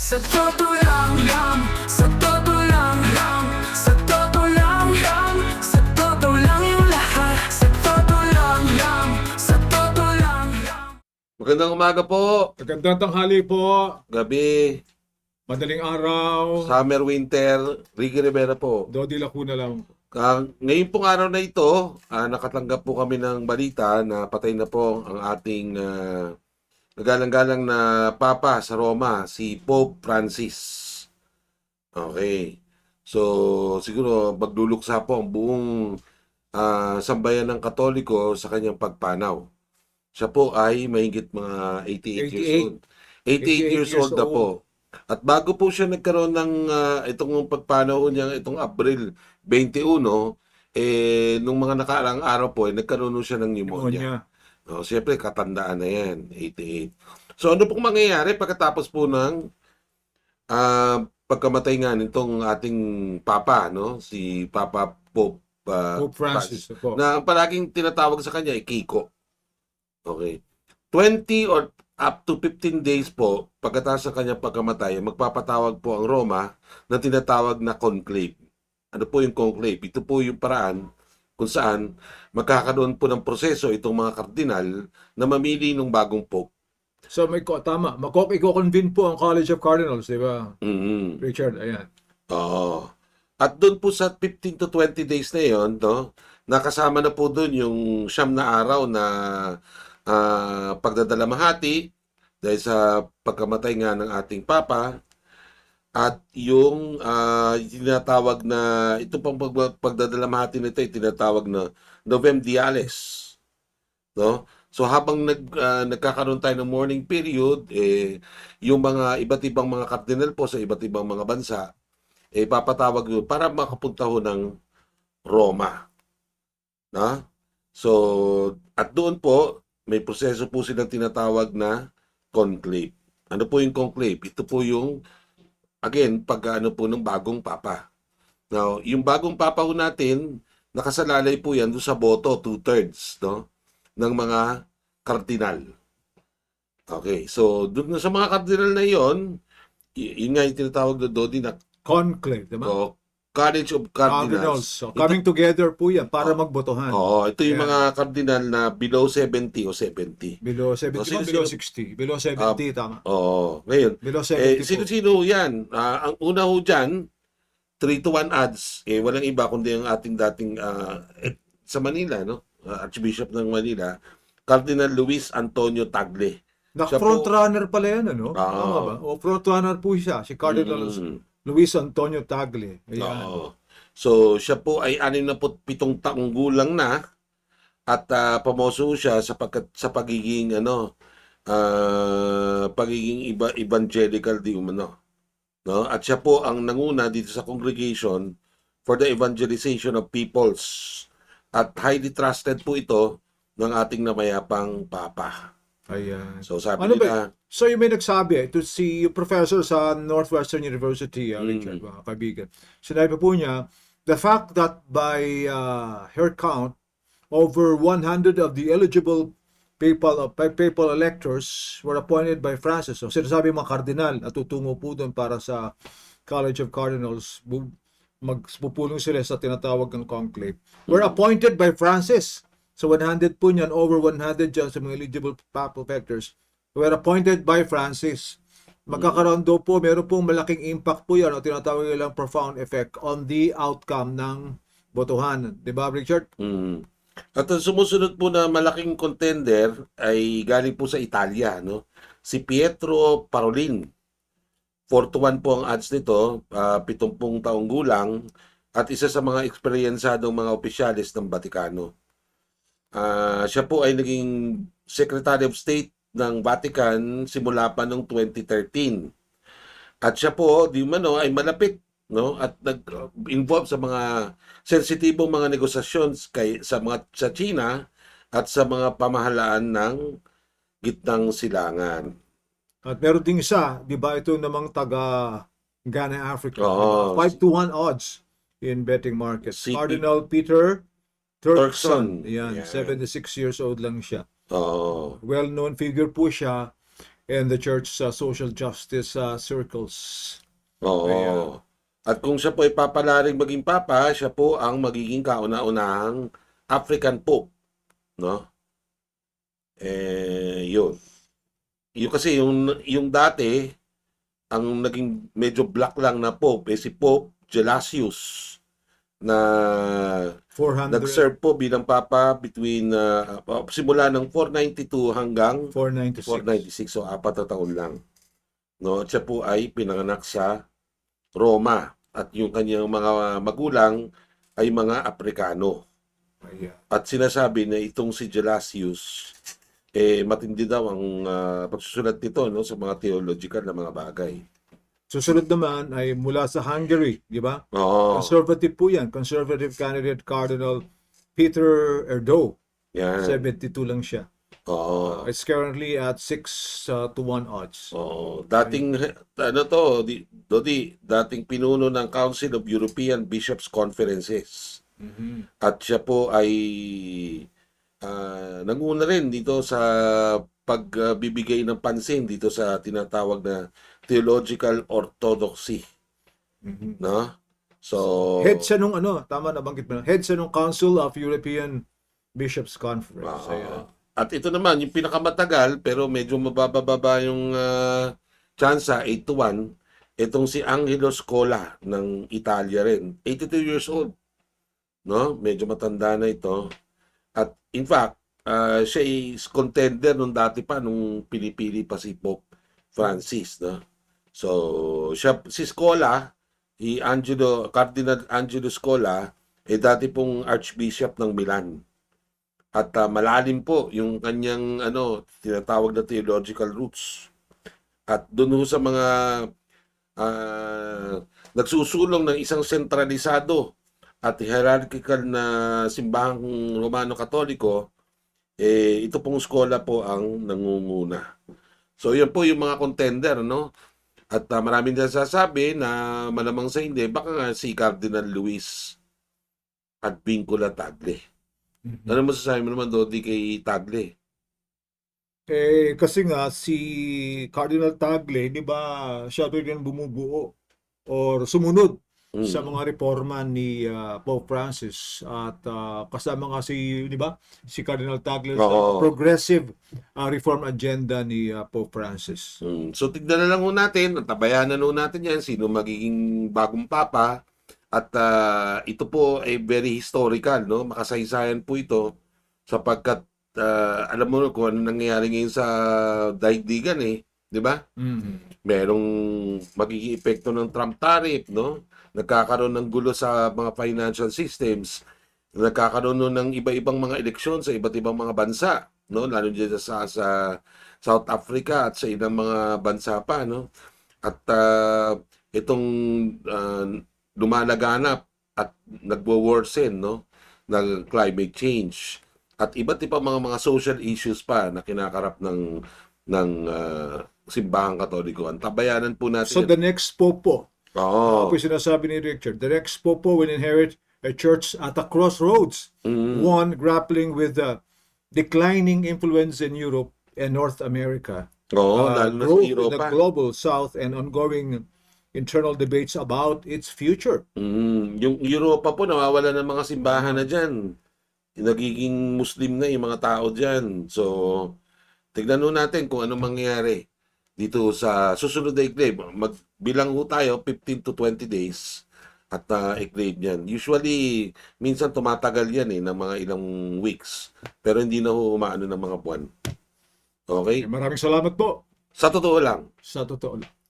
Sa totoo lang lang. Sa totoo lang lang. Sa totoo lang lang. Sa totoo lang yung lahat. Sa totoo lang lang. Sa totoo lang lang. Magandang umaga po, Magandang tanghali po, gabi, madaling araw, summer, winter, Ricky Rivera po. Dodi Lacuna lang. Ah, ngayon pong araw na ito, ah, nakatanggap po kami ng balita na patay na po ang ating ah, nagalang-galang na Papa sa Roma, si Pope Francis. Okay. So, siguro magluluksa po ang buong ah, sambayan ng Katoliko sa kanyang pagpanaw. Siya po ay mahigit mga 88, years 88. old. 88, years, old na po. At bago po siya nagkaroon ng ah, itong pagpanaw niya, itong April 21, eh, nung mga nakaraang araw po, eh, nagkaroon siya ng pneumonia. Pneumonia. No, siyempre, katandaan na yan, 88. So, ano pong mangyayari pagkatapos po ng ah, pagkamatay nga nitong ating Papa, no? Si Papa Pope, ah, Pope Francis. po. na ang palaging tinatawag sa kanya ay Kiko. Okay. 20 or up to 15 days po pagkatapos ng kanyang pagkamatay, magpapatawag po ang Roma na tinatawag na conclave. Ano po yung conclave? Ito po yung paraan kung saan magkakaroon po ng proseso itong mga kardinal na mamili ng bagong pope. So may ko tama, makok i-convene po ang College of Cardinals, di ba? Mhm. Richard, ayan. Oo. At doon po sa 15 to 20 days na yon, no, nakasama na po doon yung siyam na araw na ah, pagdadalamahati dahil sa pagkamatay nga ng ating Papa at yung ah, tinatawag na ito pang pag, pagdadalamahati nito ay tinatawag na Novem Diales. No? So habang nag, ah, nagkakaroon tayo ng morning period, eh, yung mga iba't ibang mga kardinal po sa iba't ibang mga bansa, eh, papatawag yun para makapunta ho ng Roma. Na? So, at doon po, may proseso po silang tinatawag na conclave. Ano po yung conclave? Ito po yung, again, pag ano po ng bagong papa. Now, yung bagong papa ho natin, nakasalalay po yan doon sa boto, two-thirds, no? ng mga kardinal. Okay, so doon sa mga kardinal na yon, yun nga yung tinatawag na Dodi na Conclave, di ba? o, College of Cardinals. Cardinals. So, coming together po yan para magbotohan. Oo, ito yung Yeah. mga kardinal na below 70 o 70. Below 70, O, sino- below sino- 60. Below 70, tama. Oo, ngayon, Below eh, 70 po. sino-sino yan? Ah, ang una ho dyan, 3 to 1 odds, eh, walang iba kundi ang ating dating ah, eh, sa Manila, no? Ah, Archbishop ng Manila, Cardinal Luis Antonio Tagle. siya Naka-front po- runner pala yan, ano? Ah. Tama ba? O front runner po siya, si Cardinal Mm, Luis Antonio Tagle. Ayan. oo. So, siya po ay 67 taong gulang na at ah, pamoso siya sa pagkat sa pagiging ano ah, pagiging iba evangelical di umano. No? At siya po ang nanguna dito sa congregation for the evangelization of peoples. At highly trusted po ito ng ating namayapang papa. Ayan. So sabi Ano nila, So yung may nagsabi, ito si yung professor sa Northwestern University, uh, Mm. Richard, mga kaibigan. Sinabi po niya, the fact that by uh, her count, over 100 of the eligible papal, uh, papal electors were appointed by Francis. So sinasabi mga kardinal na tutungo po doon para sa College of Cardinals, magpupulong sila sa tinatawag ng conclave. Were appointed by Francis. So 100 po niyan, over 100 dyan sa mga eligible papal electors were appointed by Francis. Magkakaroon daw po, meron pong malaking impact po yan o tinatawag nilang profound effect on the outcome ng botohan. Di ba, Richard? Mm. At ang sumusunod po na malaking contender ay galing po sa Italia, no? Si Pietro Parolin. 4 to 1 po ang odds nito, ah, 70 taong gulang at isa sa mga eksperyensadong mga opisyalis ng Batikano. Ah, siya po ay naging Secretary of State ng Vatican simula pa noong 2013. At siya po, di mano, ay malapit no at nag-involve sa mga sensitibong mga negosasyon kay sa mga sa China at sa mga pamahalaan ng gitnang silangan. At meron ding isa, di ba, ito namang taga Ghana, Africa. Oo. 5 to 1 odds in betting market. Si Cardinal Peter Turkson. Yan, Yan. 76 years old lang siya. Oo. Well-known figure po siya. in the church uh, social justice uh, circles. Oo. Kaya- At kung siya po ay papalaring maging papa, siya po ang magiging kauna-unahang African Pope. No? Eh, yun. Yung kasi yung, yung dati, ang naging medyo black lang na Pope, eh si Pope Gelasius na 400, nag-serve po bilang papa between uh, simula ng 492 hanggang 496. 496 so apat na taon lang. No, siya po ay pinanganak sa Roma at yung kanyang mga magulang ay mga Aprikano. At sinasabi na itong si Gelasius eh matindi daw ang ah, pagsusulat nito no sa mga theological na mga bagay. Susunod naman ay mula sa Hungary, di ba? Oo. Conservative po yan. Conservative candidate Cardinal Peter Erdo. Yan. 72 lang siya. Oo. It's currently at 6 uh, to 1 odds. Oo. Dating ano to, di, Dodi, dating pinuno ng Council of European Bishops Conferences. At siya po ay ah, nanguna rin dito sa pagbibigay ng pansin dito sa tinatawag na theological orthodoxy, no? So Head siya nung ano, tama na banggit mo. Head siya nung Council of European Bishops Conference. Oo. Ayan. At ito naman, yung pinakamatagal, pero medyo mabababa yung uh, tsansa, 8 to 1, itong si Angelo Scola ng Italia rin. 82 years old. No? Medyo matanda na ito. At in fact, ah, siya is contender nung dati pa, nung pinipili pa si Pope Francis. No? So, siya, si Scola, si Angelo, Cardinal Angelo Scola, eh dati pong Archbishop ng Milan. At ah, malalim po yung kanyang ano, tinatawag na theological roots. At doon sa mga ah, nagsusulong ng isang sentralisado at hierarchical na simbahang Romano-Katoliko, eh, ito pong skola po ang nangunguna. So, yan po yung mga contender, no? At ah, maraming nasasabi na malamang sa hindi, baka nga si Cardinal Luis at Vincula Tagle. Ano masasabi mo naman, Dodi, kay Tagle? Eh, kasi nga, si Cardinal Tagle, di ba, siya rin yung bumubuo or sumunod Mm. sa mga reforma ni ah, Pope Francis at ah, kasama nga si, di ba, si Cardinal Tagle sa progressive ah, reform agenda ni ah, Pope Francis. Mm. So tignan na lang ho natin, tabayanan ho natin yan, sino magiging bagong papa. At ah, ito po ay very historical, no? Makasaysayan po ito sapagkat ah, alam mo kung ano nangyayari ngayon sa daigdigan eh, 'di ba? Merong magiging epekto ng Trump tariff, no? Nagkakaroon ng gulo sa mga financial systems. Nagkakaroon nun ng iba-ibang mga eleksyon sa iba't ibang mga bansa, no? Lalo dyan sa, sa South Africa at sa ilang mga bansa pa, no? At ah, itong ah, lumalaganap at nagwo-worsen, no? ng climate change at iba't ibang mga mga social issues pa na kinakarap ng ng ah, simbahang katoliko. Ang tabayanan po natin. So the next Pope Oo. ako sinasabi ni Richard, the next Pope po will inherit a church at a crossroads. Mm. One grappling with the declining influence in Europe and North America. Oo, uh, lalo Europa. the global south and ongoing internal debates about its future. Mm, yung Europa po, nawawala ng mga simbahan na dyan. Nagiging Muslim na yung mga tao dyan. So, tignan nun natin kung anong mangyayari dito sa susunod na i-claim. Magbilang ho tayo, 15 to 20 days at uh, i-claim yan. Usually, minsan tumatagal yan eh, ng mga ilang weeks. Pero hindi na ho umaano ng mga buwan. Okay? Maraming salamat po Sa totoo lang, sa totoo lang.